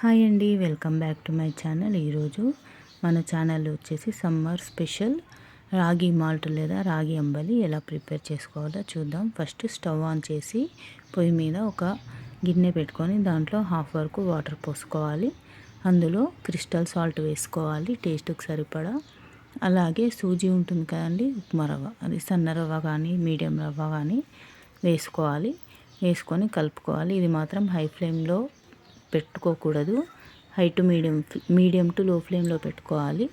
Hi అండి welcome back to my channel. ఈరోజు మన ఛానల్ వచ్చేసి సమ్మర్ స్పెషల్ రాగి మాల్ట్ లేదా రాగి అంబలి ఎలా ప్రిపేర్ చేసుకోవాలో చూద్దాం. ఫస్ట్ స్టవ్ ఆన్ చేసి పొయ్యి మీద ఒక గిన్నె పెట్టుకొని దాంట్లో హాఫ్ వరకు వాటర్ పోసుకోవాలి. అందులో క్రిస్టల్ సాల్ట్ వేసుకోవాలి టేస్ట్కి సరిపడా. అలాగే సూజీ ఉంటుంది కదండి ఉప్మా రవ్వ అది సన్న రవ్వ కానీ మీడియం రవ్వ కానీ వేసుకోవాలి. వేసుకొని కలుపుకోవాలి. ఇది మాత్రం హై ఫ్లేమ్లో పెట్టుకోకూడదు. High to medium medium to low ఫ్లేమ్లో పెట్టుకోవాలి.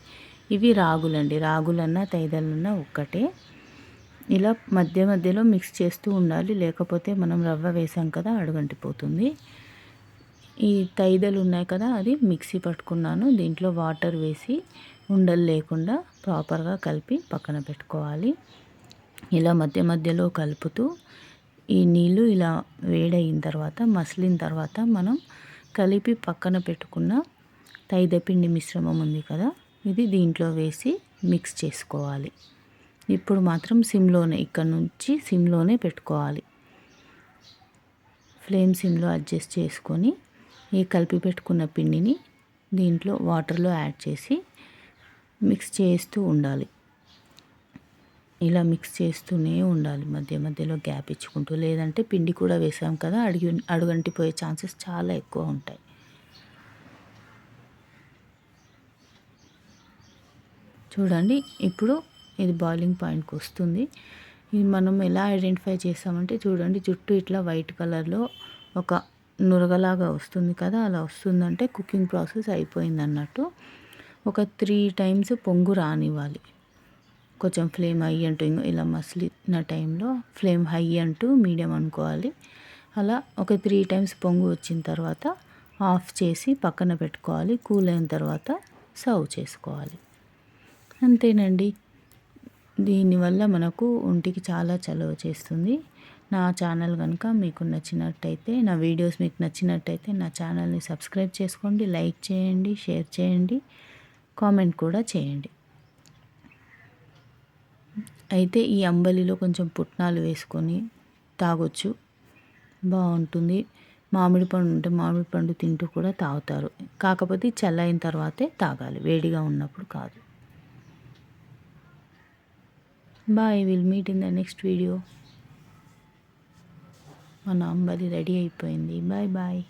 ఇవి రాగులండి. రాగులన్నా తైదలన్నా ఒక్కటే. ఇలా మధ్య మధ్యలో మిక్స్ చేస్తూ ఉండాలి. లేకపోతే మనం రవ్వ వేసాం కదా అడుగంటిపోతుంది. ఈ తైదలు ఉన్నాయి కదా అది మిక్సీ పట్టుకున్నాను. దీంట్లో వాటర్ వేసి ఉండలు లేకుండా ప్రాపర్గా కలిపి పక్కన పెట్టుకోవాలి. ఇలా మధ్య మధ్యలో కలుపుతూ ఈ నీళ్ళు ఇలా వేడయిన తర్వాత మసిలిన తర్వాత మనం కలిపి పక్కన పెట్టుకున్న తైదపిండి మిశ్రమం ఉంది కదా ఇది దీంట్లో వేసి మిక్స్ చేసుకోవాలి. ఇప్పుడు మాత్రం సిమ్లోనే ఇక్కడ నుంచి సిమ్లోనే పెట్టుకోవాలి. ఫ్లేమ్ సిమ్లో అడ్జస్ట్ చేసుకొని ఈ కలిపి పెట్టుకున్న పిండిని దీంట్లో వాటర్లో యాడ్ చేసి మిక్స్ చేస్తూ ఉండాలి. ఇలా మిక్స్ చేస్తూనే ఉండాలి. మధ్య మధ్యలో గ్యాప్ ఇచ్చుకుంటూ లేదంటే పిండి కూడా వేసాం కదా అడిగి అడుగంటిపోయే ఛాన్సెస్ చాలా ఎక్కువ ఉంటాయి. చూడండి ఇప్పుడు ఇది బాయిలింగ్ పాయింట్కి వస్తుంది. ఇది మనం ఎలా ఐడెంటిఫై చేస్తామంటే చూడండి జుట్టు ఇట్లా వైట్ కలర్లో ఒక నురగలాగా వస్తుంది కదా అలా వస్తుందంటే కుకింగ్ ప్రాసెస్ అయిపోయింది అన్నట్టు ఒక త్రీ టైమ్స్ పొంగు రానివ్వాలి. కొంచెం ఫ్లేమ్ హై అంటూ ఇలా మసిలిన టైంలో ఫ్లేమ్ హై అంటూ మీడియం అనుకోవాలి. అలా ఒక త్రీ టైమ్స్ పొంగు వచ్చిన తర్వాత ఆఫ్ చేసి పక్కన పెట్టుకోవాలి. కూల్ అయిన తర్వాత సర్వ్ చేసుకోవాలి. అంతేనండి. దీనివల్ల మనకు ఒంటికి చాలా చలవ చేస్తుంది. నా ఛానల్ కనుక మీకు నచ్చినట్టయితే నా వీడియోస్ మీకు నచ్చినట్టయితే నా ఛానల్ని సబ్స్క్రైబ్ చేసుకోండి లైక్ చేయండి షేర్ చేయండి కామెంట్ కూడా చేయండి. అయితే ఈ అంబలిలో కొంచెం పుట్నాలు వేసుకొని తాగొచ్చు. బాగుంటుంది. మామిడి పండు ఉంటే మామిడి పండు తింటూ కూడా తాగుతారు. కాకపోతే చల్లైన తర్వాతే తాగాలి. వేడిగా ఉన్నప్పుడు కాదు. Bye will meet in the next video మన అంబలి రెడీ అయిపోయింది. Bye bye